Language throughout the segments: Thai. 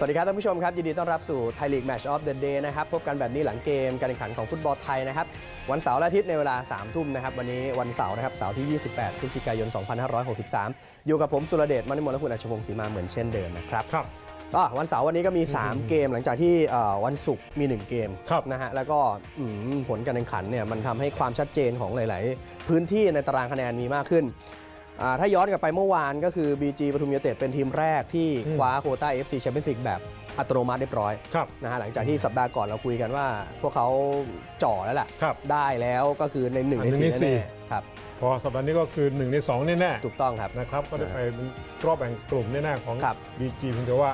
สวัสดีครับท่านผู้ชมครับ ยินดีต้อนรับสู่ไทยลีกแมตช์ออฟเดอะเดย์นะครับ พบกันแบบนี้หลังเกมการแข่งขันของฟุตบอลไทยนะครับ วันเสาร์และอาทิตย์ในเวลา 3 ทุ่มนะครับ วันนี้วันเสาร์นะครับ เสาร์ที่ 28พฤศจิกายน 2563 อยู่กับผม สุรเดชมณิมลและคุณอัชพงศ์ศรีมาเหมือนเช่นเดิมนะครับครับก็วันเสาร์วันนี้ก็มี 3 เกมหลังจากที่เอ่อวันศุกร์มี 1 เกมครับนะฮะแล้วก็อืมผลการแข่งขันเนี่ยมันทำให้ความชัดเจนของหลาย ๆ พื้นที่ในตารางคะแนนมีมากขึ้นอ่า ถ้าย้อนกลับไปเมื่อวานก็คือ BG ปทุมยูไนเต็ดเป็นทีมแรกที่อืมคว้าโควต้า FC Champions League แบบอัตโนมัติเรียบร้อยครับนะฮะหลังจากที่สัปดาห์ก่อนเราคุยกันว่า พวกเขาจ่อแล้วล่ะครับได้แล้วก็คือในหนึ่งในอะหนึ่งสี่ในสี่แน่ๆครับพอสัปดาห์นี้ก็คือ1ใน2แน่ถูกต้องครับๆนะครับก็ได้ไปเป็นรอบแบ่งกลุ่มแน่ๆของครับบีจีเพียงแต่ว่า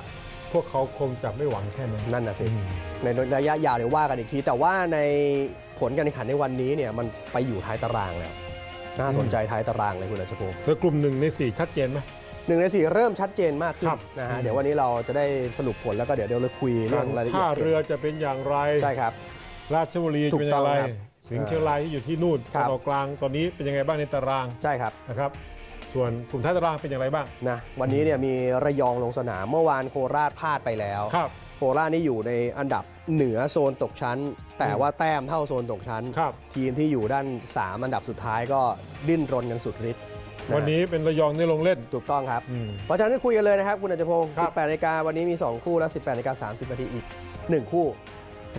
พวกเขาคงจะไม่หวังแค่นั้นนั่นน่ะสิอืมในระยะยาวเดี๋ยวว่ากันอีกที แต่ว่าในผลการแข่งขันในวันนี้เนี่ยมันไปอยู่ท้ายตารางแล้ว น่าสนใจท้ายตารางเลยคุณอาชพงศ์เธอกลุ่ม1ใน4ชัดเจนไหม หนึ่งในสี่เริ่มชัดเจนมากขึ้นครับนะฮะอืม เดี๋ยววันนี้เราจะได้สรุปผลแล้วก็เดี๋ยวเดี๋ยวเราคุยเรื่องรายละเอียดท่าเรือจะเป็นอย่างไร ใช่ครับ ราชบุรีจะเป็นอย่างไรถูกต้องครับสิงห์เชียงรายที่อยู่ที่นู่นครับตอนออกกลางตอนนี้เป็นยังไงบ้างในตารางใช่ครับ นะครับ ส่วนกลุ่มท้ายตารางเป็นอย่างไรบ้าง นะวันนี้เนี่ยมีระยองลงสนามเมื่อวานโคราชพลาดไปแล้วครับ โคราชนี่อยู่ในอันดับเหนือโซนตกชั้น แต่ว่าแต้มเท่าโซนตกชั้น ครับ ทีมที่อยู่ด้าน 3 อันดับสุดท้ายก็ดิ้นรนกันสุดฤทธิ์ะวันนี้เป็นระยองได้ลงเล่น ถูกต้องครับ อืมเพราะฉะนั้นคุยกันเลยนะครับคุณอัจพงศ์ครับ 18นาฬิกาวันนี้มี 2 คู่แล้ว18นาฬิกา30นาทีอีก 1 คู่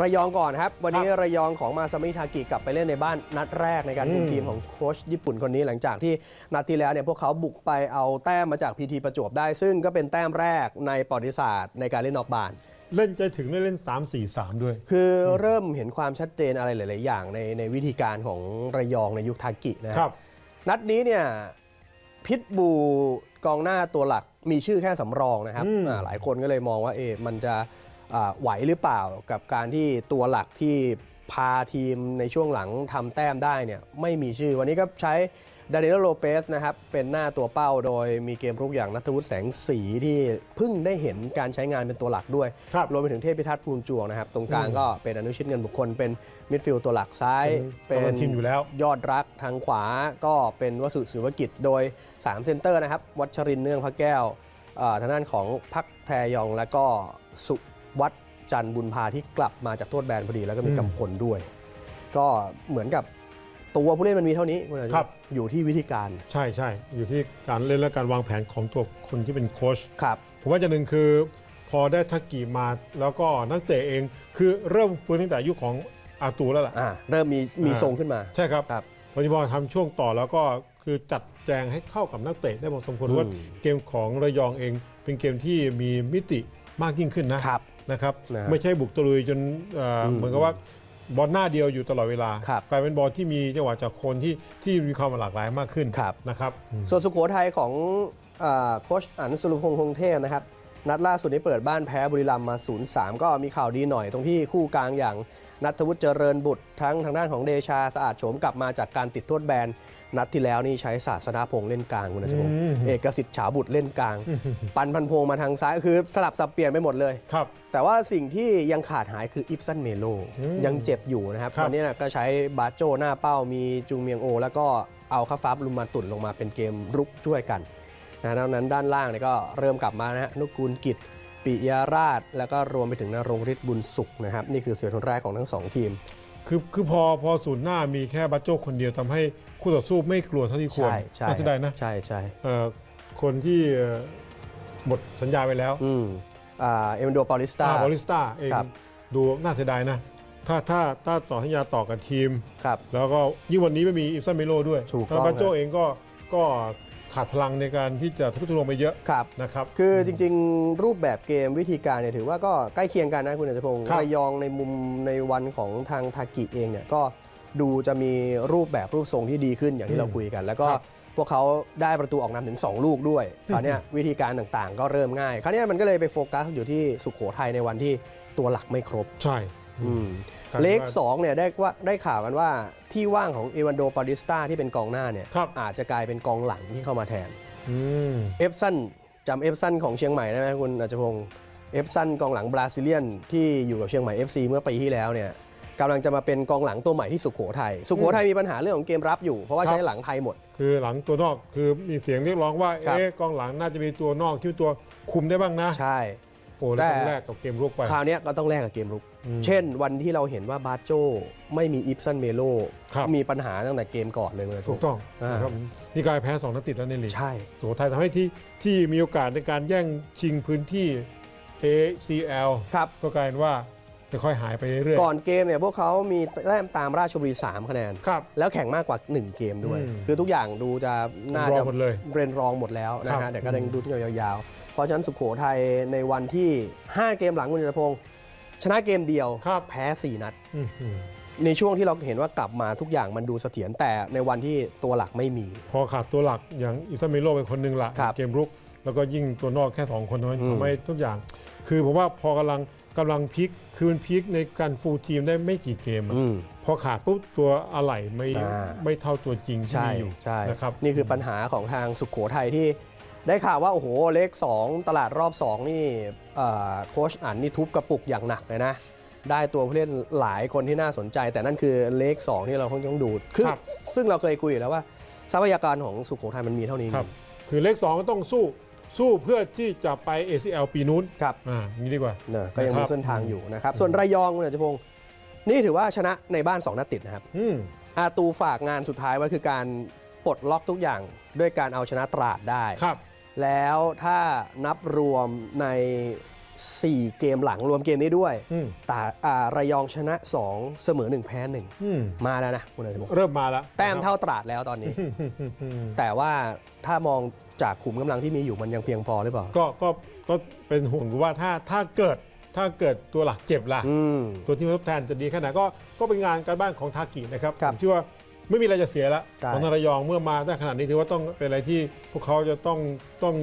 ระยองก่อนครับ วันนี้ระยองของมาซามิทากิกลับไปเล่นในบ้านนัดแรกในการคุมอืมทีมของโค้ชญี่ปุ่นคนนี้หลังจากที่นัดที่แล้วเนี่ยพวกเขาบุกไปเอาแต้มมาจากพีทีประจวบได้ ซึ่งก็เป็นแต้มแรกในประวัติศาสตร์ในการเล่นนอกบ้าน เล่นใจถึงได้เล่น 3-4-3 ด้วย คือเริ่มเห็นความชัดเจนอะไรหลาย ๆ อย่างในในวิธีการของระยองในยุคทากินะครับ นัดนี้เนี่ยพิทบูกองหน้าตัวหลักมีชื่อแค่สำรองนะครับอืม อ่าหลายคนก็เลยมองว่าเอะมันจะอ่าไหวหรือเปล่ากับการที่ตัวหลักที่พาทีมในช่วงหลังทำแต้มได้เนี่ยไม่มีชื่อ วันนี้ก็ใช้ ดานิเอลโลเปสนะครับเป็นหน้าตัวเป้าโดยมีเกมรุกอย่างนัทวุฒิแสงสีที่เพิ่งได้เห็นการใช้งานเป็นตัวหลักด้วยครับรวมไปถึงเทพพิทักษ์ภูมิจวงนะครับ ตรงกลางอืมก็เป็นอนุชิตเงินบุคคล เป็นมิดฟิลด์ตัวหลักซ้าย เป็นกัปตันทีมอยู่แล้ว ยอดรักทางขวาก็เป็นวสุศิวกิจโดย 3 เซนเตอร์นะครับ วัชรินทร์เนื่องพระแก้วเอ่อทางด้านของพักแทยองและก็สุวัฒน์จันทร์บุญพาที่กลับมาจากโทษแบนพอดีแล้วก็มีอืมกำพลด้วย ก็เหมือนกับ ตัวผู้เล่นมันมีเท่านี้คุณอาจารย์ครับ อยู่ที่วิธีการใช่ใช่อยู่ที่การเล่นและการวางแผนของตัวคนที่เป็นโค้ช ครับ ผมว่าจะหนึ่งคือพอได้ทักกีมาแล้วก็นักเตะเองคือเริ่มฟื้นตั้งแต่ยุคของอาตูแล้วล่ะ อ่าเริ่มมีมีอ่า ทรงขึ้นมาใช่ครับครับพอที่พอทำช่วงต่อแล้วก็คือจัดแจงให้เข้ากับนักเตะได้พอสมควรอืม ว่าเกมของระยองเอง เป็นเกมที่มีมิติมากยิ่งขึ้นนะครับ นะครับ นะฮะไม่ใช่บุกตะลุยจนเอ่ออม เหมือนกับว่า บอลหน้าเดียวอยู่ตลอดเวลา ครับกลายเป็นบอลที่มีจังหวะจากคนที่ที่มีความหลากหลายมากขึ้นครับ นะครับอืม ส่วนสุโขทัยของอ่าโค้ชอันสุรพงษ์คงเทพนะครับ นัดล่าสุดนี้เปิดบ้านแพ้บุรีรัมย์มา 0-3 ก็มีข่าวดีหน่อยตรงที่คู่กลางอย่างนัทวุฒิเจริญบุตรทั้งทางด้านของเดชาสะอาดโฉมกลับมาจากการติดโทษแบน นัดที่แล้วนี่ใช้ศาสนาพงษ์เล่นกลางคุณนัทพงศ์อืม เอกสิทธิ์ฉาบุตรเล่นกลาง ปันพันพงษ์มาทางซ้ายคือสลับสับเปลี่ยนไปหมดเลย ครับ แต่ว่าสิ่งที่ยังขาดหายคืออิฟซันเมโลอืมยังเจ็บอยู่นะครับครับวันนี้นะก็ใช้บาโจหน้าเป้ามีจุงเมียงโอ แล้วก็เอาคาฟ้าบลูมาตุนลงมาเป็นเกมรุกช่วยกันนะดังนั้นด้านล่างเนี่ยก็เริ่มกลับมานะฮะนุกูลกิจปิยราช แล้วก็รวมไปถึงนรงฤทธิ์บุญสุขนะครับนี่คือเสือทนแรกของทั้งสองทีม คือคือพอพอศูนย์หน้ามีแค่บัจโจคนเดียวทำให้คู่ต่อสู้ไม่กลัวเท่าที่ควรใช่ใช่น่าเสียดายนะใช่ใช่เอ่อคนที่เอ่อหมดสัญญาไปแล้วอืมอ่าเอเมนโดปาลิสตาบอลิสตาเองครับ ดูน่าเสียดายนะ ถ้าถ้าถ้าต่อสัญญาต่อกับทีม ครับ แล้วก็ยิ่งวันนี้ไม่มีอิฟซันเมโลด้วยถูกต้องแล้วบัจโจครับเองก็ก็ ขาดพลังในการที่จะทุบทุลงไปเยอะครับ นะครับ คือจริงๆ รูปแบบเกมวิธีการเนี่ยถือว่าก็ใกล้เคียงกันนะคุณอัจฉพงศ์ครับ ระยองในมุมในวันของทางทากิเองเนี่ยก็ดูจะมีรูปแบบรูปทรงที่ดีขึ้นอย่างที่เราคุยกัน แล้วก็ครับพวกเขาได้ประตูออกนำถึง 2 ลูกด้วยคราวเนี้ยวิธีการต่างๆ ก็เริ่มง่ายคราวเนี้ยมันก็เลยไปโฟกัสอยู่ที่สุขโขทัยในวันที่ตัวหลักไม่ครบ ใช่ อืมการเลขว่าสองเนี่ยได้ว่าได้ข่าวกันว่าที่ว่างของเอวันโดปาริสตาที่เป็นกองหน้าเนี่ยครับ อาจจะกลายเป็นกองหลังที่เข้ามาแทน อืม เอฟซันจำเอฟซันของเชียงใหม่ได้ไหมคุณอัจฉพงศ์เอฟซันกองหลังบราซิเลียนที่อยู่กับเชียงใหม่ FC เมื่อปีที่แล้วเนี่ยกำลังจะมาเป็นกองหลังตัวใหม่ที่สุขโขทัยสุขโขทัยมีปัญหาเรื่องของเกมรับอยู่ เพราะว่าครับใช้หลังไทยหมด คือหลังตัวนอกคือมีเสียงเรียกร้องว่าครับ เอ๊ะกองหลังน่าจะมีตัวนอกที่ตัวคุมได้บ้างนะใช่ โอ้แล้วต้องแต่แลกกับเกมรุกไป คราวเนี้ยก็ต้องแลกกับเกมรุกอืม เช่นวันที่เราเห็นว่าบาโจไม่มีอิฟซันเมโลครับมีปัญหาตั้งแต่เกมก่อนเลยคุณถูกต้องอ่านะครับนี่กลายแพ้สองนัดติดแล้วในลีกใช่สุโขทัยทำให้ที่ที่มีโอกาสในการแย่งชิงพื้นที่ ACL ครับก็กลายเป็นว่าจะค่อยหายไปเรื่อยก่อนเกมเนี่ยพวกเขามีแต้มตามราชบุรี 3 คะแนนๆครับแล้วแข่งมากกว่า 1 เกมด้วยอืมคือทุกอย่างดูจะน่ารอจะหมดเลยเรนรองหมดแล้วนะครัฮะบแต่ก็ยังดูที่ยาวๆ เพราะฉะนั้นสุโขทัยในวันที่ 5 เกมหลังคุณจักรพงศ์ ชนะเกมเดียวครับ แพ้ 4 นัดอื้อหือในช่วงที่เราเห็นว่ากลับมาทุกอย่างมันดูเสถียรแต่ในวันที่ตัวหลักไม่มี พอขาดตัวหลักอย่างอิซาเมโลเป็นคนหนึ่งละครับเกมรุก แล้วก็ยิ่งตัวนอกแค่ 2 คนทำให้อืม ทำให้ทุกอย่าง คือผมว่าพอกำลังกำลังพลิกคือมันพลิกในการฟูลทีมได้ไม่กี่เกมอะอืม พอขาดปุ๊บตัวอะไหล่ไม่อ่า ไม่เท่าตัวจริงที่ใช่มีอยู่ใช่นะครับ นี่คือปัญหาของทางสุขโขทัยที่ได้ข่าวว่า โอ้โหเลข2 ตลาดรอบ 2 นี่เอ่อ โค้ชอันนี่ทุบกระปุกอย่างหนักเลยนะ ได้ตัวผู้เล่นหลายคนที่น่าสนใจ แต่นั่นคือเลข2ที่เราคงต้องดูคือครับซึ่งเราเคยคุยอยู่แล้วว่า ทรัพยากรของสุขโขทัยมันมีเท่านี้ครับ คือเลข 2 ก็ต้องสู้สู้เพื่อที่จะไป ACL ปีนู้นครับ อ่าอย่างนี้ดีกว่าเนอะก็ยังนะคมีรับ เส้นทางอยู่นะครับ ส่วนระยองคุณอาจจะพงศ์นี่ถือว่าชนะในบ้าน 2 นัดติดนะครับ อืม อาตูฝากงานสุดท้ายไว้คือการปลดล็อกทุกอย่างด้วยการเอาชนะตราดได้ ครับ แล้วถ้านับรวมใน 4 เกมหลังรวมเกมนี้ด้วย อืมตาอ่าระยองชนะ 2 เสมอ 1 แพ้ อืม 1 มาแล้วนะคุณอาจจะบอกเริ่มมาแล้วแต้มนะครับเท่าตราดแล้วตอนนี้อืมแต่ว่าถ้ามองจากขุมกำลังที่มีอยู่มันยังเพียงพอหรือเปล่า ก็ก็ก็เป็นห่วงว่าถ้าถ้าเกิดถ้าเกิดตัวหลักเจ็บล่ะ อืม ตัวที่มาทดแทนจะดีแค่ไหนก็ก็เป็นงานการบ้านของทากินะครับครับ ผมเชื่อว่า ไม่มีอะไรจะเสียแล้วใช่ ของทางระยองเมื่อมาได้ขนาดนี้ถือว่าต้องเป็นอะไรที่พวกเขาจะต้องต้อง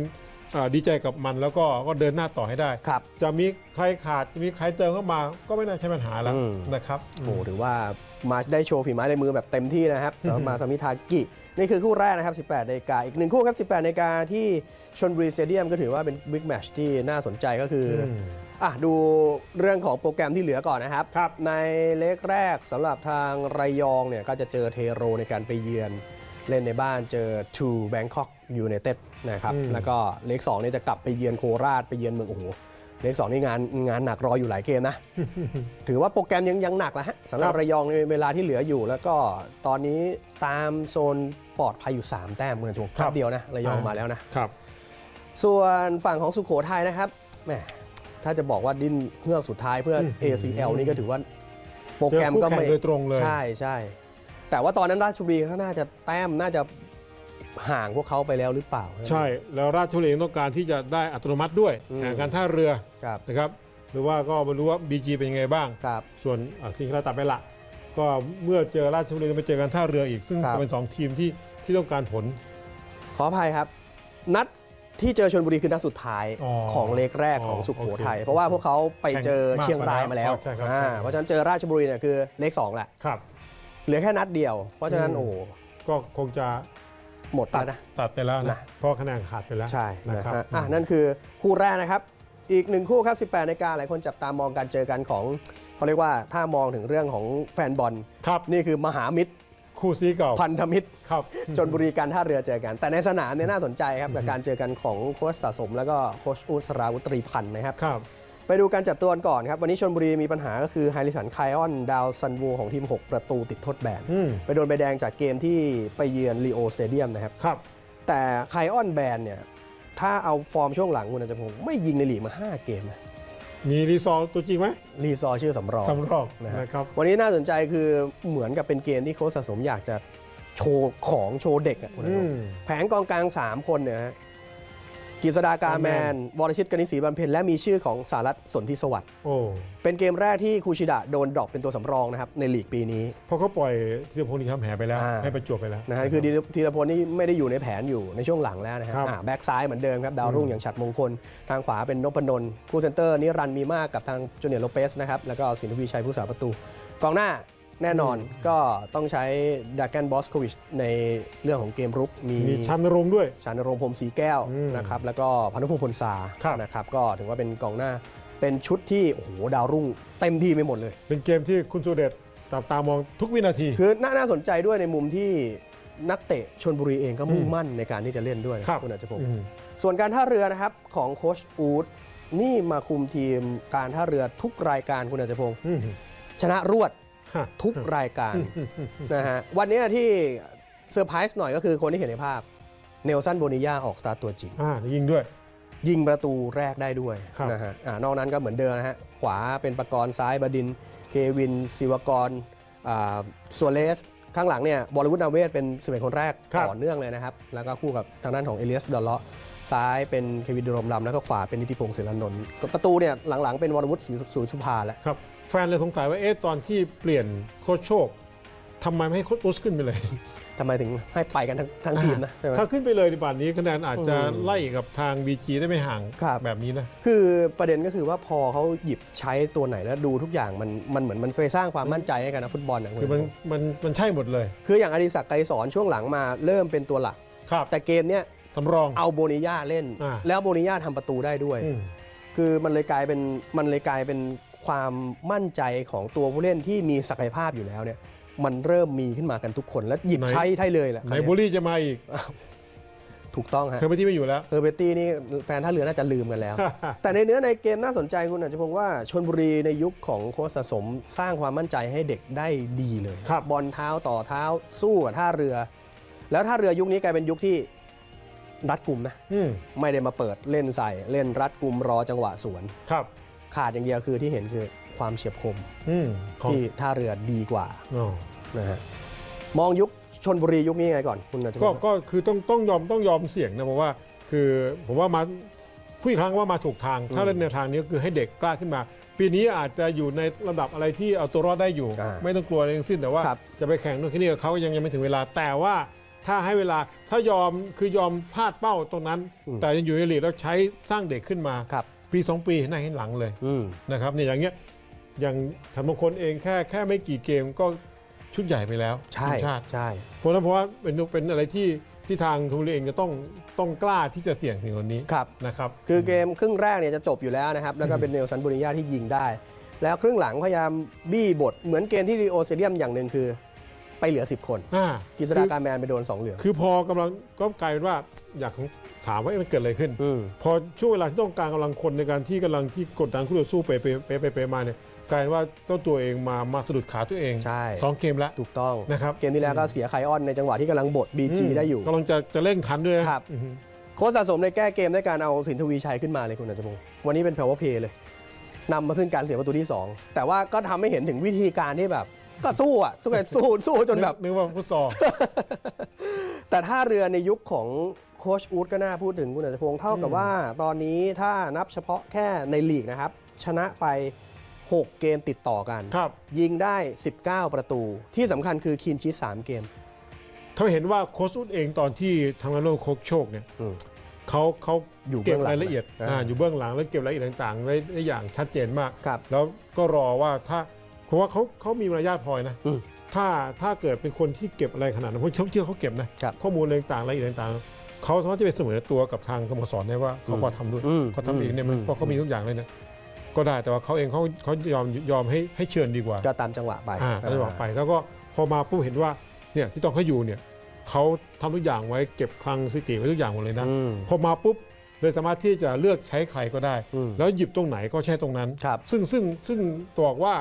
อาดีใจกับมันแล้วก็ก็เดินหน้าต่อให้ได้ ครับ จะมีใครขาดจะมีใครเติมเข้ามาก็ไม่น่าใช่ปัญหาแล้วอืม นะครับ โอ้ถือว่ามาได้โชว์ฝีไม้ลายมือแบบเต็มที่นะครับสำหรับมาซามิทากินี่คือคู่แรกนะครับ 18นาฬิกาอีกหนึ่งคู่ครับ 18นาฬิกาที่ชนบุรีสเตเดียมก็ถือว่าเป็นบิ๊กแมชที่น่าสนใจก็คืออม อะดูเรื่องของโปรแกรมที่เหลือก่อนนะครับครับในเลกแรกสำหรับทางระยองเนี่ยก็จะเจอเทโรในการไปเยือน เล่นในบ้านเจอ True Bangkok United นะครับอืมแล้วก็เลก2เนี่ยจะกลับไปเยือนโคราชไปเยือนเมืองโอ้โหเลก2นี่งานงานหนักรออยู่หลายเกมนะ ถือว่าโปรแกรมยังยังหนักแล้วฮะสำหรับครับระยองในเวลาที่เหลืออยู่ แล้วก็ตอนนี้ตามโซนปลอดภัยอยู่ 3 แต้มคุณถูกครับเดียวนะระยองอ่ามมาแล้วนะครับ ส่วนฝั่งของสุโขทัยนะครับแหม ถ้าจะบอกว่าดิ้นเฮือกสุดท้ายเพื่ออืม ACL นี่ก็ถือว่าโปรเจอแกรมคู่ก็แข่งไม่โดยตรงเลย ใช่ใช่แต่ว่าตอนนั้นราชบุรีเขาน่าจะแต้มน่าจะห่างพวกเขาไปแล้วหรือเปล่า ใช่ แล้วราชบุรีเองต้องการที่จะได้อัตโนมัติด้วยอืม แข่งการท่าเรือครับนะครับ หรือว่าก็ไม่รู้ว่า BG เป็นยังไงบ้าง ครับ ส่วนอะสิ่งที่เราตัดไปละ ก็เมื่อเจอราชบุรีก็ไปเจอกันท่าเรืออีก ซึ่งครับ จะเป็นสองทีมที่ที่ต้องการผล ขออภัยครับ นัด ที่เจอชนบุรีคือนัดสุดท้ายอ๋อของเลกแรกของอ๋อสุโขทัยโอเคเพราะว่าพวกเขาไปเจอแข่งมากเชียงรายมาแล้วใช่ครับอ่าใช่ครับเพราะฉะนั้นเจอราชบุรีเนี่ยคือเลขสองแหละครับ เหลือแค่นัดเดียว เพราะฉะนั้นอืมโอ้โหก็คงจะหมดตัแล้ดวนะ ตัดไปแล้วนะ นะ เพราะคะแนนขาดไปแล้วใช่นะนะครับฮะอะนั่นคือคู่แรกนะครับ อีกหนึ่งคู่ครับ 18นาฬิกาหลายคนจับตามองการเจอกันของเขาเรียกว่าถ้ามองถึงเรื่องของแฟนบอล ครับ นี่คือมหามิตร คู่ซีเก่าพันธมิตรครับชนบุรีการท่าเรือเจอกัน แต่ในสนามเนี่ยน่าสนใจครับกับการเจอกันของโค้ชสะสม แล้วก็โค้ชอุสราวุตรีพันธ์นะครับครับ ไปดูการจัดตัวกันก่อนครับ วันนี้ชนบุรีมีปัญหาก็คือไฮริสันไคออน ดาวซันวูของทีม 6 ประตูติดโทษแบนอืม ไปโดนใบแดงจากเกมที่ไปเยือนลีโอสเตเดียมนะครับ ครับ แต่ไคออนแบนเนี่ยถ้าเอาฟอร์มช่วงหลังคุณอาจจะพงศ์ไม่ยิงในลีกมา 5 เกมนะ มีรีซอร์ตัวจริงไหมรีซอร์ชื่อสำรองสำรองนะฮะนะครับ วันนี้น่าสนใจคือเหมือนกับเป็นเกมที่โค้ชสะสมอยากจะโชว์ของโชว์เด็กอะคุณอาจอืจะพงม ศ์แผงกองกลาง 3 คนเนี่ยฮะ กฤษดากาแมน วรชิตกนิษฐ์ศรีบำเพ็ญและมีชื่อของสารัตน์สนธิสวัสดิ์โอ้เป็นเกมแรกที่คูชิดะโดนดรอปเป็นตัวสำรองนะครับในลีกปีนี้เพราะเขาปล่อยธีรพงศ์นีทำแหไปแล้ว อ่า ให้ประจวบไปแล้ว นะฮะคือธีรพลนี่ไม่ได้อยู่ในแผนอยู่ในช่วงหลังแล้วนะฮะครับ อ่าแบ็กซ้ายเหมือนเดิมครับดาวรุ่งอืมอย่างฉัดมงคล ทางขวาเป็นนพนนท์คู่เซนเตอร์นี่รันมีมากกับทางจูเนียร์โลเปสนะครับแล้วก็สินทวีชัยผู้สาประตู กองหน้า แน่นอนก็ต้องใช้ดาแกนบอสโควิชในเรื่องของเกมรุก มีมีชันนรงค์ด้วย ชานรงค์พรหมศรีแก้วอืมนะครับแล้วก็พานุพงศ์พลซาครับ นะครับก็ถือว่าเป็นกองหน้าเป็นชุดที่โอ้โหดาวรุ่งเต็มที่ไปหมดเลย เป็นเกมที่คุณสุเดชจับตามองทุกวินาที คือน่าน่าสนใจด้วยในมุมที่นักเตะชนบุรีเองก็มุ่งอืมมั่นในการที่จะเล่นด้วยนะครับ คุณอาจจะพงศ์อืมส่วนการท่าเรือนะครับของโค้ชอูดนี่มาคุมทีมการท่าเรือทุกรายการคุณอาจจะพงศ์ อืมชนะรวดฮะ ทุกรายการนะฮะวันนี้ที่เซอร์ไพรส์หน่อยก็คือคนที่เห็นในภาพ เนลสันโบนิยาออกสตาร์ทตัวจริงอ่ายิงด้วย ยิงประตูแรกได้ด้วยครับนะฮะอ่านอกนั้นก็เหมือนเดิมนะฮะ ขวาเป็นประกรณ์ซ้ายบดินทร์เควินศิวกรอ่าซัวเลส ข้างหลังเนี่ยบอลวุฒนาเวศเป็น11คนแรกครับต่อเนื่องเลยนะครับ แล้วก็คู่กับทางด้านของเอเลียสดอลเลาะซ้ายเป็นเควินดูรมลำแล้วก็ขวาเป็นนิติพงศ์ศิรนนท์ก็ประตูเนี่ยหลังๆเป็นวรวุฒิศรีสุสุภาแล้วครับแฟนเลยสงสัยว่าเอ๊ะตอนที่เปลี่ยนโค้ชโชคทำไมไม่ให้โค้ชอุสขึ้นไปเลย ทำไมถึงให้ไปกันทั้งทั้งทีมนะใช่ไหม ถ้าขึ้นไปเลยในป่านนี้คะแนนอาจจะอืมไล่กับทาง BG ได้ไม่ห่างครับ แบบนี้นะ คือประเด็นก็คือว่าพอเขาหยิบใช้ตัวไหนแล้วดูทุกอย่างมันมันเหมือนมันไปสร้างความมั่นใจให้กับนักฟุตบอลนะณคือมันมันมันใช่หมดเลยคืออย่างอดิศักดิ์ไกรสอนช่วงหลังมาเริ่มเป็นตัวหลัก ครับแต่เกมเนี้ยสำรอง เอาโบนิยาเล่น อ่า แล้วโบนิยาทำประตูได้ด้วย อืม คือมันเลยกลายเป็นมันเลยกลายเป็น ความมั่นใจของตัวผู้เล่นที่มีศักยภาพอยู่แล้วเนี่ย มันเริ่มมีขึ้นมากันทุกคนแล้วหยิบใช้ได้เลยแหละไหนบุรีจะมาอีกถูกต้องฮะเคยไปที่ไม่อยู่แล้วเฮอร์เบตตี้นี่แฟนท่าเรือน่าจะลืมกันแล้ว แต่ในเนื้อในเกมน่าสนใจคุณอาจจะพงว่าชนบุรีในยุคของโค้ชสะสมสร้างความมั่นใจให้เด็กได้ดีเลยครับบอลเท้าต่อเท้าสู้กับท่าเรือ แล้วท่าเรือยุคนี้กลายเป็นยุคที่รัดกลุ่มนะอืมไม่ได้มาเปิดเล่นใส่เล่นรัดกลุ่มรอจังหวะสวนครับ ขาดอย่างเดียวคือที่เห็นคือความเฉียบคมอืมของที่ท่าเรือดีกว่าอ๋อนะฮะมองยุคชนบุรียุคนี้ยังไงก่อนคุณอาจจะก็ก็คือต้องต้องยอมต้องยอมเสี่ยงนะเพราะว่าคือผมว่ามาพูดอีกครั้งว่ามาถูกทาง ถ้าเล่นแนวทางนี้ก็คือให้เด็กกล้าขึ้นมา ปีนี้อาจจะอยู่ในระดับอะไรที่เอาตัวรอดได้อยู่ อ่าไม่ต้องกลัวอะไรทั้งสิ้นแต่ว่า ครับจะไปแข่งนู่นที่นี่กับเขายังยังไม่ถึงเวลา แต่ว่าถ้าให้เวลาถ้ายอมคือยอมพลาดเป้าตรงนั้นแต่ยังอยู่ในลีกแล้วใช้สร้างเด็กขึ้นมา ครับ ปีสองปีน่าเห็นหลังเลยอืมนะครับเนี่ยอย่างเงี้ยอย่างถันมงคลเองแค่แค่ไม่กี่เกมก็ชุดใหญ่ไปแล้วใช่ทีมชาติใช่ เพราะฉะนั้นเพราะว่าเป็นเป็นอะไรที่ที่ทางทูรีเองจะต้องต้องกล้าที่จะเสี่ยงสิ่งเหล่านี้ครับ นะครับ คือเกมครึ่งแรกเนี่ยจะจบอยู่แล้วนะครับ แล้วก็เป็นเนลสันบุริยาที่ยิงได้ แล้วครึ่งหลังพยายามบี้บทเหมือนเกมที่รีโอเซเดียมอย่างหนึ่งคือ ไปเหลือ 10 คนอ่ากิษดาการแมนไปโดน 2 เหลืองคือพอกำลังก็กลายเป็นว่าอยากถามว่าเอ๊ะมันเกิดอะไรขึ้น อืมพอช่วงเวลาที่ต้องการกำลังคนในการที่กำลังที่กดดันคู่ต่อสู้ไปไปไปไปไปมาเนี่ยกลายเป็นว่าเจ้าตัวเองมามาสะดุดขาตัวเองใช่สองเกมแล้ว ถูกต้องนะครับ เกมที่แล้วก็เสียไคออนในจังหวะที่กำลังบด BG มได้อยู่ กำลังจะจะเร่งทันด้วยนะครับ อือฮึโค้ชสะสมในแก้เกมด้วยการเอาสินทวีชัยขึ้นมาเลยคุณอาจจะพงศ์วันนี้เป็น power play เลยนำมาซึ่งการเสียประตูที่ 2 แต่ว่าก็ทำให้เห็นถึงวิธีการที่แบบ ก็สู้อะทุกคนสู้สู้จนแบบ นึกว่าฟุตซอล แต่ถ้าเรือในยุคของโค้ชอูดก็น่าพูดถึงคุณอาจจะพงศ์เท่ากับอืมว่า ตอนนี้ถ้านับเฉพาะแค่ในลีกนะครับ ชนะไป 6 เกมติดต่อกัน ครับ ยิงได้ 19 ประตู ที่สำคัญคือคีนชีส3เกม เขาเห็นว่าโค้ชอุดเองตอนที่ทำงานร่วมโค้ชโชคเนี่ยอืมเขาเขาอยู่เก็บเบื้องหลังรายละเอียดอ่าอ่าอยู่เบื้องหลังแล้วเก็บรายละเอียดต่างๆไว้ได้อย่างชัดเจนมาก ครับ แล้วก็รอว่าถ้าเพ ราะว่าเขาเขามีมารยาทพอนะอืมถ้าถ้าเกิดเป็นคนที่เก็บอะไรขนาดนั้นเพราะเขาเชื่อเขาเก็บนะครับข้อมูลอะไรต่างๆรายละเอียดต่างๆเขาสามารถที่จะเสมอตัวกับทางสโมสรได้ว่าเขาพอทำด้วยอืมเขาทำเองเนี่ยมันอืมเพราะเขามีทุกอย่างเลยนะก็ได้แต่ว่าเขาเองเขาเขายอมยอมให้ให้เชิญดีกว่าก็ตามจังหวะไปอ่าได้บอกไป แล้วก็พอมาปุ๊บเห็นว่าเนี่ยที่ต้องเขาอยู่เนี่ยเขาทำทุกอย่างไว้เก็บคลังสถิติไว้ทุกอย่างหมดเลยนะอืมพอมาปุ๊บเลยสามารถที่จะเลือกใช้ใครก็ได้อืมแล้วหยิบตรงไหนก็ใช้ตรงนั้นครับซึ่งซึ่งซึ่งบอกว่า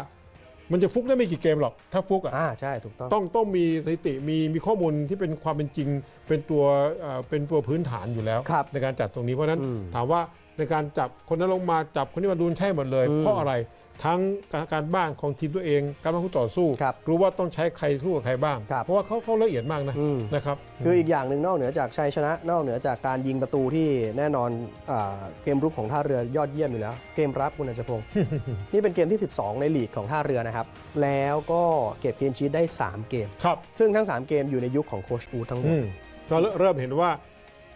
มันจะฟุกได้ไม่กี่เกมหรอก ถ้าฟุกอะอ่าใช่ถูกต้อง ต้องต้องมีสถิติมีมีข้อมูลที่เป็นความเป็นจริง เป็นตัวเอ่อเป็นตัวพื้นฐานอยู่แล้ว ครับในการจัดตรงนี้เพราะฉะนั้นอืมถามว่า ในการจับคนนั้นลงมาจับคนนี้มาดูใช่หมดเลยอืมเพราะอะไรทั้งการการบ้านของทีมตัวเอง การบ้านคู่ต่อสู้ครับรู้ว่าต้องใช้ใครสู้กับใครบ้างครับเพราะว่าเขาเขาละเอียดมากนะอืมนะครับคืออีกอย่างหนึ่งนอกเหนือจากชัยชนะ นอกเหนือจากการยิงประตูที่แน่นอนอาเกมรุกของท่าเรือยอดเยี่ยมอยู่แล้ว เกมรับคุณอาจจะพงศ์นี่เป็นเกมที่ 12 ในลีกของท่าเรือนะครับแล้วก็เก็บเกมชีตได้ 3 เกมครับซึ่งทั้ง 3 เกมอยู่ในยุคของโค้ชอูทั้งหมอืดมก็เริ่มเห็นว่า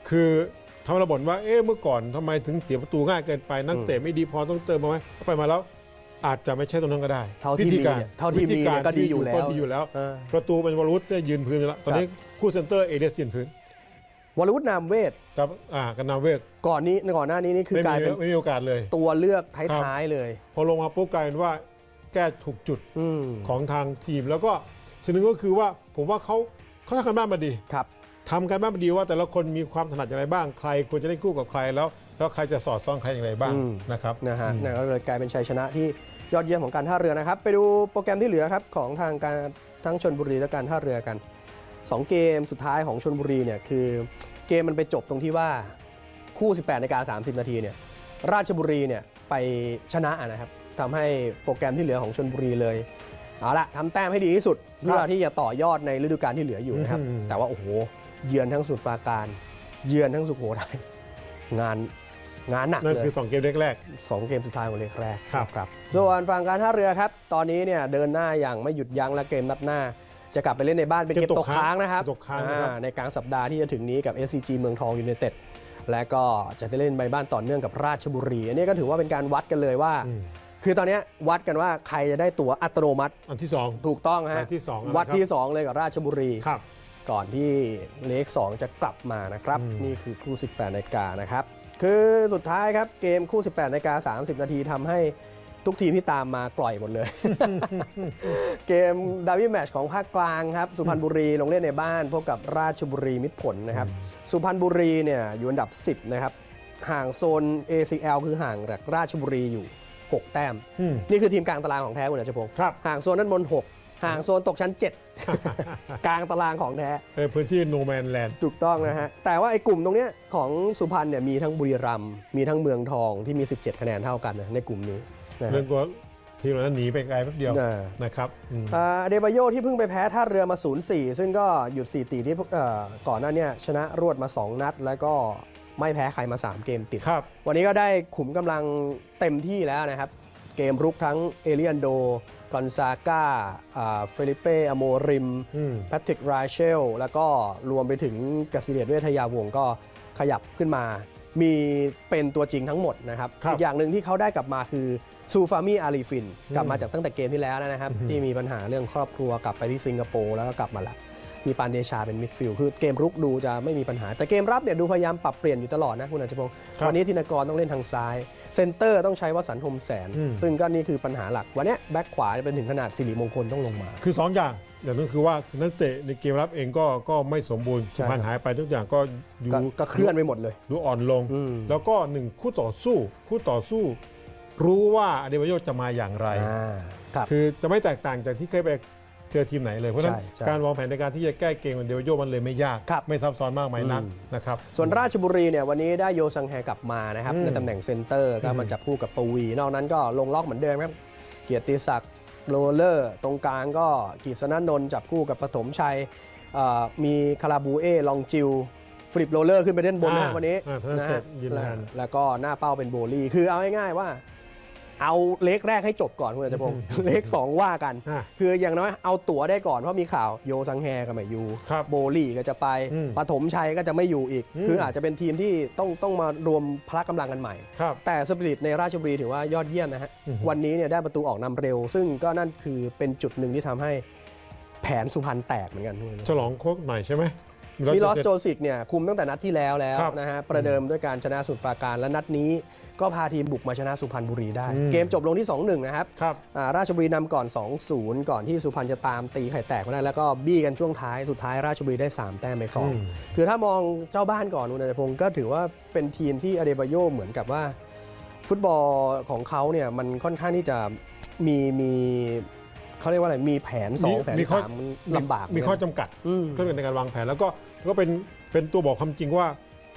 คือ ทำระบ่นว่าเอ๊ะเมื่อก่อนทำไมถึงเสียประตูง่ายเกินไป นักเตะไม่ดีพอต้องเติมมาไหมไปมาแล้ว อาจจะไม่ใช่ตรงนั้นก็ได้เท่าที่วิธีมีการเนี่ยเท่าที่มีเนี่ยก็ดีอยู่แล้วก็ดีอยู่แล้ว เออ ประตูเป็นวอลลุสเนี่ยยืนพื้นอยู่แล้วตอนนี้คู่เซนเตอร์เอเดสยืนพื้นวรวุฒินามเวทครับอ่ากันนาเวกก่อนนี้ก่อนหน้านี้นี่คือไม่กลายมีเป็นไม่มีโอกาสเลย ตัวเลือกท้ายๆเลย พอลงมาปุ๊บกลายเป็นว่าแก้ถูกจุดอืมของทางทีมแล้วก็สิ่งหนึ่งก็คือว่าผมว่าเขาเขาทำกันบ้านมาดี ครับ ทำการบ้านมาดีว่าแต่ละคนมีความถนัดอย่างไรบ้างใครควรจะได้คู่กับใครแล้วแล้วใครจะสอดซ่อนใครอย่างไรบ้างอืม นะครับ นะฮะอืมนั่นก็เลยกลายเป็นชัยชนะที่ยอดเยี่ยมของการท่าเรือนะครับ ไปดูโปรแกรมที่เหลือครับของทางการทั้งชนบุรีและการท่าเรือกัน2เกมสุดท้ายของชนบุรีเนี่ยคือเกมมันไปจบตรงที่ว่าคู่ 18นาฬิกา30 นาทีเนี่ยราชบุรีเนี่ยไปชนะนะครับทำให้โปรแกรมที่เหลือของชนบุรีเลยเอาละทำแต้มให้ดีที่สุดเพื่อที่จะต่อยอดในฤดูกาลที่เหลืออยู่นะครับ อืม แต่ว่าโอ้โห เยือนทั้งสมุดปราการ เยือนทั้งสุโขทัยงานงานหนักนั่นเลยคือ 2 เกมแรก สองเกมสุดท้ายของเลกแรกครับ ครับ ส่วนฝั่งการท่าเรือครับ ตอนนี้เนี่ยเดินหน้าอย่างไม่หยุดยั้งและเกมนัดหน้า จะกลับไปเล่นในบ้านเป็นเกมตกค้างนะครับตกค้างนะครับ อ่าในกลางสัปดาห์ที่จะถึงนี้กับ SCG เมืองทองยูไนเต็ดและก็จะได้เล่นในบ้านต่อเนื่องกับราชบุรี อันนี้ก็ถือว่าเป็นการวัดกันเลยว่า อืมคือตอนเนี้ยวัดกันว่าใครจะได้ตั๋วอัตโนมัติอันที่ 2 ถูกต้องฮะวัดที่สองแล้ววัดนะครับที่ 2 เลยกับราชบุรี ครับ ก่อนที่เลข2จะกลับมานะครับอืมนี่คือคู่ 18นาฬิกานะครับ คือสุดท้ายครับเกมคู่ 18นาฬิกา30 นาทีทำให้ทุกทีมที่ตามมากล่อยหมดเลย เกมดาวิแมชของภาคกลางครับ สุพรรณบุรีลงเล่นในบ้านพบกับราชบุรีมิตรผลนะครับ สุพรรณบุรีเนี่ยอยู่อันดับ 10 นะครับ ห่างโซน ACL คือห่างจากราชบุรีอยู่ 6 แต้มอืมนี่คือทีมกลางตารางของแท้คุณอาจพงศ์ครับห่างโซนด้านบน 6 ห่างโซนตกชั้น 7 กลางตารางของแท้เป็นพื้นที่โนแมนแลนด์ถูกต้องนะฮะ แต่ว่าไอ้กลุ่มตรงเนี้ยของสุพรรณเนี่ยมีทั้งบุรีรัมย์มีทั้งเมืองทองที่มี 17 คะแนนเท่ากันนะในกลุ่มนี้นะเรื่ฮะองตัวทีมเหล่านั้นหนีไปไกลแป๊บเดียวอ่านะครับอืมอ่าเดบาโยที่เพิ่งไปแพ้ท่าเรือมา 0-4 ซึ่งก็หยุด 4 ตีที่เอ่อก่อนหน้าเนี้ชนะรวดมา 2 นัด แล้วก็ไม่แพ้ใครมา 3 เกมติด ครับ วันนี้ก็ได้ขุมกำลังเต็มที่แล้วนะครับ เกมรุกทั้งเอเลียนโด กอนซาก้าเฟลิเป้อโมริมอืมแพทริกราเชล แล้วก็รวมไปถึงกสิเดชเวทยาวงศ์ก็ขยับขึ้นมา มีเป็นตัวจริงทั้งหมดนะครับครับอีกอย่างหนึ่งที่เขาได้กลับมาคือซูฟามีอาลีฟินอืมกลับมาจากตั้งแต่เกมที่แล้วนะครับอือฮึที่มีปัญหาเรื่องครอบครัวกลับไปที่สิงคโปร์แล้วก็กลับมาละ มีปานเดชาเป็นมิดฟิลด์คือเกมรุกดูจะไม่มีปัญหา แต่เกมรับเนี่ยดูพยายามปรับเปลี่ยนอยู่ตลอดนะคุณอาจจะพงศ์ครับวันนี้ธินกรต้องเล่นทางซ้าย เซนเตอร์ต้องใช้วสันต์พรหมแสนอืมซึ่งก็นี่คือปัญหาหลัก วันเนี้ยแบ็คขวาเป็นถึงขนาดสิริมงคลต้องลงมา คือ 2 อย่าง อย่างนึงคือว่านักเตะในเกมรับเองก็ก็ไม่สมบูรณ์ใช่สุพรรณหายไปทุกอย่างก็อยู่ก็ก็เคลื่อนไปหมดเลย ดูอ่อนลงอืมแล้วก็หนึ่งคู่ต่อสู้คู่ต่อสู้ รู้ว่าอเดบาโยจะมาอย่างไรอ่าครับคือจะไม่แตกต่างจากที่เคยไป เจอทีมไหนเลย เพราะฉะนั้นใช่ใช่การวางแผนในการที่จะแก้เกมของเดบาโยมันเลยไม่ยาก ครับ ไม่ซับซ้อนมากมายนักอืมนะครับ ส่วนราชบุรีเนี่ยวันนี้ได้โยซังแฮกลับมานะครับอืมในตำแหน่งเซนเตอร์ก็อืมมาจับคู่กับปวี นอกนั้นก็ลงล็อกเหมือนเดิมครับ เกียรติศักดิ์โรเลอร์ ตรงกลางก็กีษณนนท์จับคู่กับปฐมชัยเอ่อมีคาราบูเอลองจิวฟลิปโรเลอร์ขึ้นไปเล่นบนนะอ่าวันนี้อ่าธนนะเศรฮะษฐ์ยืนแล้วยัน แล้วก็หน้าเป้าเป็นโบลี่คือเอาง่ายๆว่า เอาเล็กแรกให้จบก่อนคุณอาจจะพงศ์เล็กสองว่ากัน อะคืออย่างน้อยเอาตั๋วได้ก่อน เพราะมีข่าวโยซังแฮก็ไม่อยู่ครับโบลี่ก็จะไปอืมปฐมชัยก็จะไม่อยู่อีก อืม คืออาจจะเป็นทีมที่ต้องต้องมารวมพละกำลังกันใหม่ ครับ แต่สปิริตในราชบุรีถือว่ายอดเยี่ยมนะฮะ อือฮึ วันนี้เนี่ยได้ประตูออกนำเร็ว ซึ่งก็นั่นคือเป็นจุดหนึ่งที่ทำให้แผนสุพรรณแตกเหมือนกันด้วยฉลองโค้กหน่อยใช่ไหม มิลอสจะเสร็จโจซิกเนี่ยคุมตั้งแต่นัดที่แล้วแล้วครับนะฮะประเดิมด้วยการชนะสุดปราการและนัดนี้ก็พาทีมบุกมาชนะสุพรรณบุรีได้อืมเกมจบลงที่ 2-1 นะครับครับอ่าราชบุรีนำก่อน 2-0 ก่อนที่สุพรรณจะตามตีไข่แตกมาได้แล้วก็บี้กันช่วงท้ายสุดท้ายราชบุรีได้ 3 แต้มไปครองอืมคือถ้ามองเจ้าบ้านก่อนคุณนายพงศ์ก็ถือว่าเป็นทีมที่อเดบาโยเหมือนกับว่า ฟุตบอลของเขาเนี่ยมันค่อนข้างที่จะมีมี เขาเรียกว่าอะไรมีแผนสองมีแผนมีข้อ สามมันลำบากมีข้อเหนกัน จำกัดอืมก็เป็นในการวางแผนแล้วก็ก็เป็นเป็นตัวบอกความจริงว่า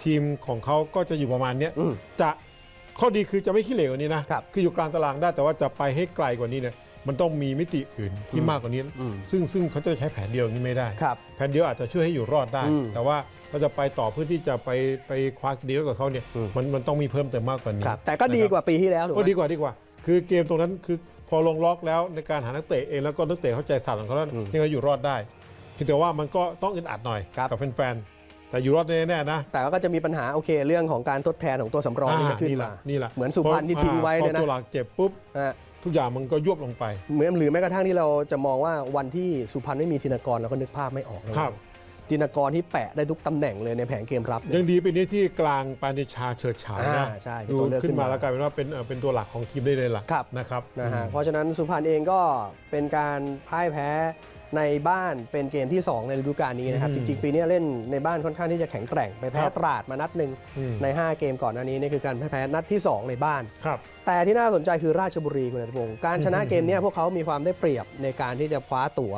ทีมของเขาก็จะอยู่ประมาณเนี้ยอืม จะข้อดีคือจะไม่ขี้เหร่กว่านี้นะครับออยู่กลางตารางได้แต่ว่าจะไปให้ไกลกว่านี้เนี่ยมันต้องมีมิติอื่นที่อืมมากกว่านี้ อืม ซึ่งซึ่งเขาจะใช้แผนเดียวอย่างนี้ไม่ได้ ครับ แผนเดียวอาจจะช่วยให้อยู่รอดได้ อืมแต่ว่าเราจะไปต่อเพื่อที่จะไปไปคว้าดีกับเขาเนี่ยอืม มันมันต้องมีเพิ่มเติมมากกว่านี้ครับ แต่ก็ดีกว่าปีที่แล้วถูกไหก็มดีกว่าดีกว่า คือเกมตรงนั้นคือ พอลงล็อกแล้วในการหานักเตะเองแล้วก็นักเตะเข้าใจสัตว์ของเขาแล้วอืมนี่เขาอยู่รอดได้เพียงแต่ว่ามันก็ต้องอึดอัดหน่อยครับกับแฟนๆแต่อยู่รอดแน่ๆนะ แต่ก็จะมีปัญหาโอเคเรื่องของการทดแทนของตัวสำรองที่จะขึ้นนี่แหมาละนี่แหละเหมือนสุพรรณที่ทิ้งไว้เนี่ยพนะอตัวหลักเจ็บปุ๊บนะฮะทุกอย่างมันก็ยวบลงไปเหมือนหรือแม้กระทั่งที่เราจะมองว่าวันที่สุพรรณไม่มีธินกรเราก็นึกภาพไม่ออกนะครับ ธินกรที่แปะได้ทุกตำแหน่งเลยในแผงเกมรับเนี่ยยังดีเป็นนี้ที่กลางปานิชาเฉิดฉายนะอ่าใช่เป็นดูตัวเลือกขึ้นมาขึ้นมาแล้วกลายเป็นว่าเป็นเอ่อเป็นตัวหลักของทีมได้เลยล่ะครับ นะครับนะฮะอืมเพราะฉะนั้นสุพรรณเองก็เป็นการพ่ายแพ้ในบ้านเป็นเกมที่ 2 ในฤดูกาลนี้นะครับอืจมริงๆปีนี้เล่นในบ้านค่อนข้างที่จะแข็งแกร่งไปแพ้ครับตราดมานัดหนึ่งอืมใน 5 เกมก่อนหน้านี้นี่คือการแพ้นัดที่ 2 ในบ้าน ครับ แต่ที่น่าสนใจคือราชบุรีคุณอัตพงศ์การชนะเกมเนี้ยพวกเขามีความได้เปรียบในการที่จะคว้าตั๋ว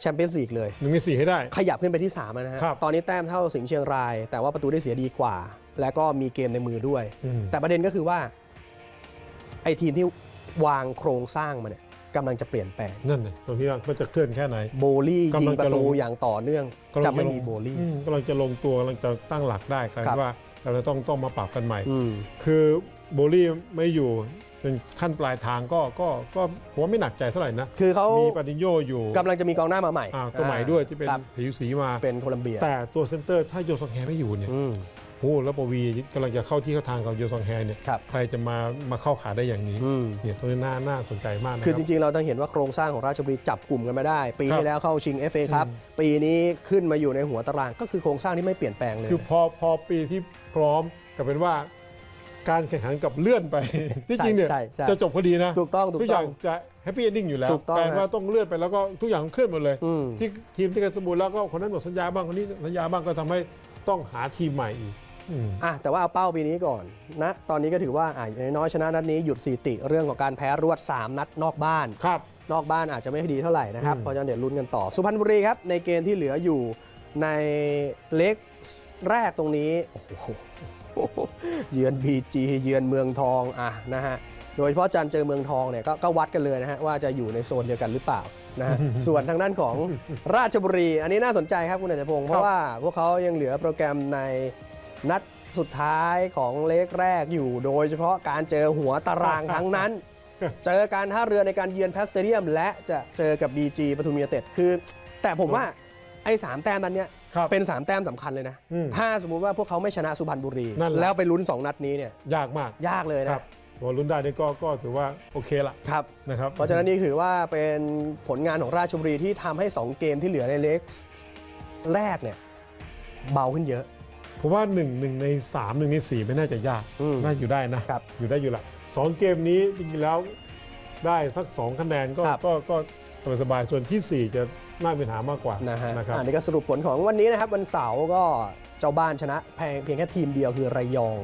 แชมเปี้ยนส์ลีกเลย หนึ่งในสี่ให้ได้ ขยับขึ้นไปที่3แล้วนะฮะ ครับตอนนี้แต้มเท่าสิงห์เชียงราย แต่ว่าประตูได้เสียดีกว่า และก็มีเกมในมือด้วย อืม แต่ประเด็นก็คือว่า ไอ้ทีมที่วางโครงสร้างมาเนี่ยกำลังจะเปลี่ยนแปลง นั่นเลยตรงที่ว่ามันจะเคลื่อนแค่ไหน โบลี่กำยิลังงปจะระตูลงอย่างต่อเนื่อง กำลังจะไม่ลงมีโบลี่ อืมกำลังจะลงตัวกำลังจะตั้งหลักได้กลายครับเป็นว่าเราจะต้องต้องมาปรับกันใหม่ อืม คือโบลี่ไม่อยู่ จนขั้นปลายทางก็ก็ก็ผมว่าไม่หนักใจเท่าไหร่นะคือเขามีปาดินโยอยู่กำลังจะมีกองหน้ามาใหม่อ่าตัวใหม่ด้วยที่เป็นครับผิวสีมา เป็นโคลัมเบีย แต่ตัวเซนเตอร์ถ้าโยซองแฮไม่อยู่เนี่ยอืม โอ้แล้วปวีกำลังจะเข้าที่เข้าทางกับโยซองแฮเนี่ยครับ ใครจะมามาเข้าขาได้อย่างนี้อืม เนี่ยตรงนี้น่าน่าสนใจมากนะคือคจรับริง ๆ เราต้องเห็นว่าโครงสร้างของราชบุรีจับกลุ่มกันมาได้ ปีครับที่แล้วเข้าชิง FA ครับ อืม ปีนี้ขึ้นมาอยู่ในหัวตาราง ก็คือโครงสร้างที่ไม่เปลี่ยนแปลงเลย คือพอพอปีที่พร้อมกลับเป็นว่า การแข่งขันกับเลื่อนไป ที่จริงเนี่ยใช่ใช่จะจบพอดีนะ ถูกต้องถูทุกกอต้ย่าองงจะแฮปปี้เอนดิ้งอยู่แล้วถูกต้องแปลว่าฮะต้องเลื่อนไปแล้วก็ทุกอย่างเคลื่อนหมดเลย อืม ที่ทีมที่กระสมบูรณ์แล้วก็คนนั้นหมดสัญญาบ้างคนนี้สัญญาบ้างก็ทำให้ต้องหาทีมใหม่อีกอืม อะแต่ว่าเอาเป้าปีนี้ก่อนนะตอนนี้ก็ถือว่าอะอย่างน้อยๆชนะนัดนี้หยุดสถิติเรื่องของการแพ้รวด 3 นัดนอกบ้าน ครับ นอกบ้านอาจจะไม่ค่อยดีเท่าไหร่นะครับอืม เพราะฉะนั้นเดี๋ยวลุ้นกันต่อ สุพรรณบุรีครับ ในเกมที่เหลืออยู่ในเล็กแรกตรงนี้โอ้โห เยือนบีจีเยือนเมืองทองอะนะฮะโดยเฉพาะจันทร์เจอเมืองทองเนี่ยกก็วัดกันเลยนะฮะว่าจะอยู่ในโซนเดียวกันหรือเปล่านะฮะส่วนทางด้านของราชบุรี อันนี้น่าสนใจครับคุณอัจฉพงศ์เพราะว่าพวกเขายังเหลือโปรแกรมในนัดสุดท้ายของเล็กแรกอยู่ โดยเฉพาะการเจอหัวตารางทั้งนั้น เจอการท่าเรือในการเยือนแพสเตเดียม และจะเจอกับ BG ปทุมยูไนเต็ดคือ แต่ผมว่าไอ้สามแต้มนั้นเนี่ย ครับเป็น 3 แต้มสำคัญเลยนะ อืม ถ้าสมมุติว่าพวกเขาไม่ชนะสุพรรณบุรี นั่นแหละ แล้วไปลุ้น 2 นัดนี้เนี่ยยากมากยากเลยครันะบพอลุ้นได้นี่ก็ก็ถือว่าโอเคละครับ นะครับ เพราะฉะนั้นนี่ถือว่าเป็นผลงานของราชบุรีที่ทำให้ 2 เกมที่เหลือในเล็กแรกเนี่ยเบาขึ้นเยอะ ผมว่า1นึ่งหนึ่งใน3ามหนึ่งใน4 ไม่น่าจะยาก อืมน่าอยู่ได้นะครับอยู่ได้อยู่ละสองเกมนี้จริงๆแล้วได้สัก 2 คะแนนก็ครับ ก็ก็ สบายๆส่วนทีสี่4 จะน่าเป็นหามากกว่านะฮะนะครับ อันนี้ก็สรุปผลของวันนี้นะครับ วันเสาร์ก็เจ้าบ้านชนะเพียงเพียงแค่ทีมเดียวคือระยอง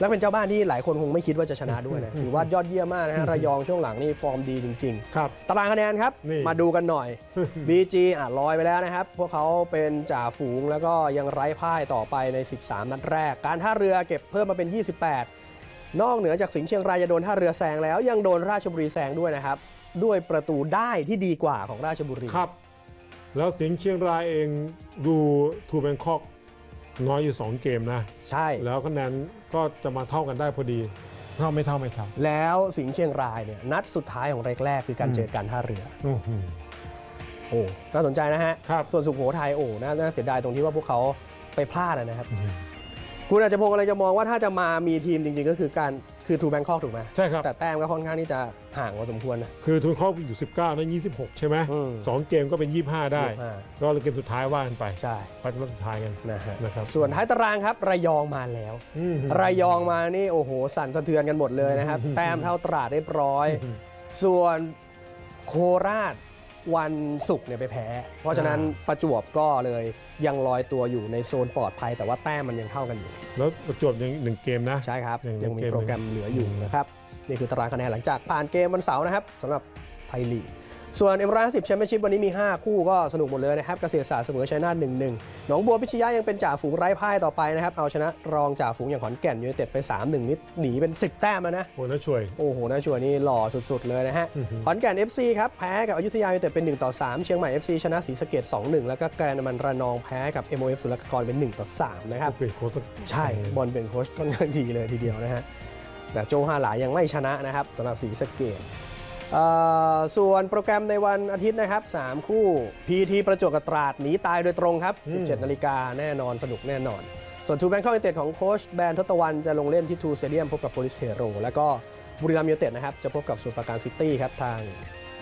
และเป็นเจ้าบ้านที่หลายคนคงไม่คิดว่าจะชนะด้วยนะถือว่ายอดเยี่ยมมากนะฮะระยองช่วงหลังนี่ฟอร์มดีจริงครับๆตารางคะแนนครับ นี่ มาดูกันหน่อย BG อะลอยไปแล้วนะครับ พวกเขาเป็นจ่าฝูงแล้วก็ยังไร้พ่ายต่อไปใน 13 นัดแรก การท่าเรือเก็บเพิ่มมาเป็น 28 นอกเหนือจากสิงห์เชียงรายจะโดนท่าเรือแซงแล้วยังโดนราชบุรีแซงด้วยนะครับ ด้วยประตูได้ที่ดีกว่าของราชบุรี ครับ แล้วสิงห์เชียงรายเองดูทูแบงคอกน้อยอยู่ 2 เกมนะ ใช่ แล้วคะแนนก็จะมาเท่ากันได้พอดีเท่าไม่เท่าไม่เท่าแล้วสิงห์เชียงรายเนี่ยนัดสุดท้ายของแรกๆคือการอืมเจอการท่าเรืออื้อหือ โอ้น่าสนใจนะฮะ ครับ ส่วนสุโขทัยโอ้น่าน่าเสียดายตรงที่ว่าพวกเขาไปพลาดอะนะครับ อื้อหือ คุณอาจจะพงอะไรจะมองว่าถ้าจะมามีทีมจริงๆ ก็คือการ คือทูแบงคอกถูกไหมใช่ครับ แต่แต้มก็ค่อนข้างที่จะห่างพอสมควรนะ คือทูนคอกอยู่ 19นะ26 ใช่ไหมอืมสองเกมก็เป็น 25 ได้อ่าก็เกมสุดท้ายว่ากันไปใช่พัดนัดสุดท้ายกันนะฮะนะครับส่วนท้ายตารางครับระยองมาแล้ว อืม ระยองมานี่โอ้โห สั่นสะเทือนกันหมดเลยนะครับอืมแต้มเท่าตราดเรียบร้อยอืมส่วนโคราช วันศุกร์เนี่ยไปแพ้ เพราะฉะนั้นอ่าประจวบก็เลยยังลอยตัวอยู่ในโซนปลอดภัย แต่ว่าแต้มมันยังเท่ากันอยู่ แล้วประจวบยังหนึ่งเกมนะ ใช่ครับ ยังยังมีเกมโปรแกรมเหลืออยู่อืมนะครับ นี่คือตารางคะแนนหลังจากผ่านเกมวันเสาร์นะครับสำหรับไทยลีก ส่วนเอ็มร้อยสิบแชมเปี้ยนชิพวันนี้มี 5 คู่ก็สนุกหมดเลยนะครับ เกษตรศาสตร์เสมอชัยนาทหนึ่งหนึ่งหนองบัวพิชยะยังเป็นจ่าฝูงไร้พ่ายต่อไปนะครับ เอาชนะรองจ่าฝูงอย่างขอนแก่นยูไนเต็ดไป 3-1นิดหนีเป็น 10 แต้มแล้วนะ โอ้น่าช่วย โอ้โหน่าชัวร์นี่หล่อสุดๆเลยนะฮะอือหือขอนแก่น FC ครับแพ้กับอยุธยายูไนเต็ดเป็น1ต่อ3เชียงใหม่ FC ชนะศรีสะเกด2-1 แล้วก็แกรนด์มันระนองแพ้กับ MOF สุรกรเป็น1ต่อ3นะครับเปลี่ยนโค้ชสักใช่บอลเป็นโค้ชค่อนข้างดีเลยทีเดียวนะฮะแต่โจฮาหลายังไม่ชนะนะครับสำหรับศรีสะเกดเอ่อ ส่วนโปรแกรมในวันอาทิตย์นะครับ 3 คู่ PT ประจวบกับตราดหนีตายโดยตรงครับ 17 นาฬิกาแน่นอนสนุกแน่นอน ส่วนทูแบงค์เข้าเต็ดของโค้ชแบรนด์ทศตวรรณจะลงเล่นที่ทูสเตเดียมพบกับโพลิสเทโรแล้วก็บุรีรัมย์ยูไนเต็ดนะครับ จะพบกับสมุทรปราการซิตี้ครับทาง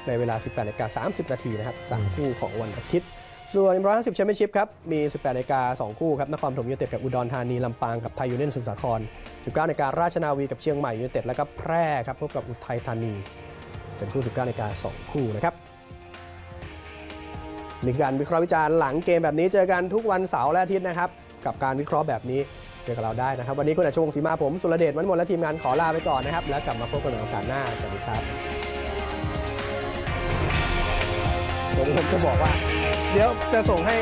ในเวลา 18นาฬิกา30 นาทีนะครับสามคู่ของวันอาทิตย์ ส่วน150แชมเปี้ยนชิพครับ มี 18นาฬิกา2คู่ครับ นครปฐมยูไนเต็ดกับอุดรธานี ลำปางกับไทยยูไนเต็ดสมุทรสาคร19นาฬิการาชนาวีกับเชียงใหม่ยูไนเต็ดแล้วก็แพร่ครับพบกับอุทัยธานี เป็นคู่ 19นาฬิกา2คู่นะครับมีการวิเคราะห์วิจารณ์หลังเกมแบบนี้เจอกันทุกวันเสาร์และอาทิตย์นะครับ กับการวิเคราะห์แบบนี้เจอกับเราได้นะครับ วันนี้คุณอาชวงศ์ศรีมาผม สุรเดชวันมนและทีมงานขอลาไปก่อนนะครับ แล้วกลับมาพบกันในโอกาสหน้า สวัสดีครับผมจะบอกว่า เดี๋ยวจะส่งให้